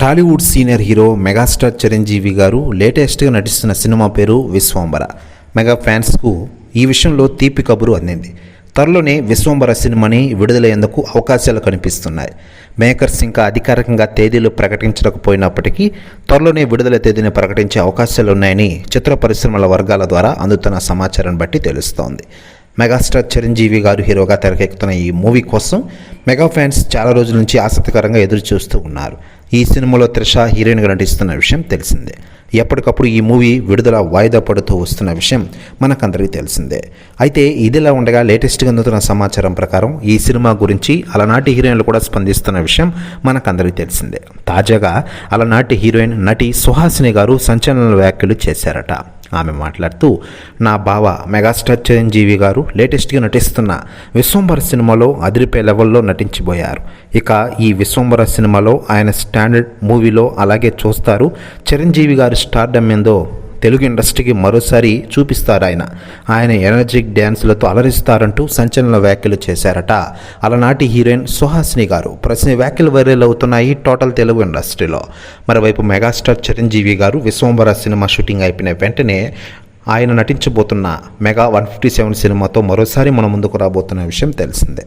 Tollywood senior hero megastar Chiranjeevi garu లేటెస్ట్గా నటిస్తున్న cinema పేరు విశ్వంబర. మెగా ఫ్యాన్స్కు ఈ విషయంలో తీపి కబురు అందింది. త్వరలోనే విశ్వంబర సినిమాని విడుదలయ్యేందుకు అవకాశాలు కనిపిస్తున్నాయి. మేకర్స్ ఇంకా అధికారికంగా తేదీలు ప్రకటించకపోయినప్పటికీ త్వరలోనే విడుదల తేదీని ప్రకటించే అవకాశాలు ఉన్నాయని చిత్ర పరిశ్రమల వర్గాల ద్వారా అందుతున్న సమాచారం బట్టి తెలుస్తోంది. మెగాస్టార్ చిరంజీవి గారు హీరోగా తెరకెక్కుతున్న ఈ మూవీ కోసం మెగా ఫ్యాన్స్ చాలా రోజుల నుంచి ఆసక్తికరంగా ఎదురు చూస్తూ ఉన్నారు. ఈ సినిమాలో త్రిష హీరోయిన్గా నటిస్తున్న విషయం తెలిసిందే. ఎప్పటికప్పుడు ఈ మూవీ విడుదల వాయిదా పడుతూ వస్తున్న విషయం మనకందరికీ తెలిసిందే. అయితే ఇదిలా ఉండగా లేటెస్ట్గా అందుతున్న సమాచారం ప్రకారం ఈ సినిమా గురించి అలనాటి హీరోయిన్లు కూడా స్పందిస్తున్న విషయం మనకందరికీ తెలిసిందే. తాజాగా అలనాటి హీరోయిన్ నటి సుహాసిని గారు సంచలన వ్యాఖ్యలు చేశారట. ఆమె మాట్లాడుతూ నా బావ మెగాస్టార్ చిరంజీవి గారు లేటెస్ట్గా నటిస్తున్న విశ్వంబర సినిమాలో అదిరిపే లెవెల్లో నటించిపోయారు ఇక ఈ విశ్వంబర సినిమాలో ఆయన స్టాండర్డ్ మూవీలో అలాగే చూస్తారు చిరంజీవి గారి స్టార్డమ్ ఏందో తెలుగు ఇండస్ట్రీకి మరోసారి చూపిస్తారు ఆయన ఆయన ఎనర్జిక్ డ్యాన్సులతో అలరిస్తారంటూ సంచలన వ్యాఖ్యలు చేశారట. అలనాటి హీరోయిన్ సుహాసిని గారు. ప్రశ్న వ్యాఖ్యలు వైరల్ అవుతున్నాయి టోటల్ తెలుగు ఇండస్ట్రీలో. మరోవైపు మెగాస్టార్ చిరంజీవి గారు విశ్వంబర సినిమా షూటింగ్ అయిపోయిన వెంటనే ఆయన నటించబోతున్న మెగా వన్ ఫిఫ్టీ సెవెన్ సినిమాతో మరోసారి మన ముందుకు రాబోతున్న విషయం తెలిసిందే.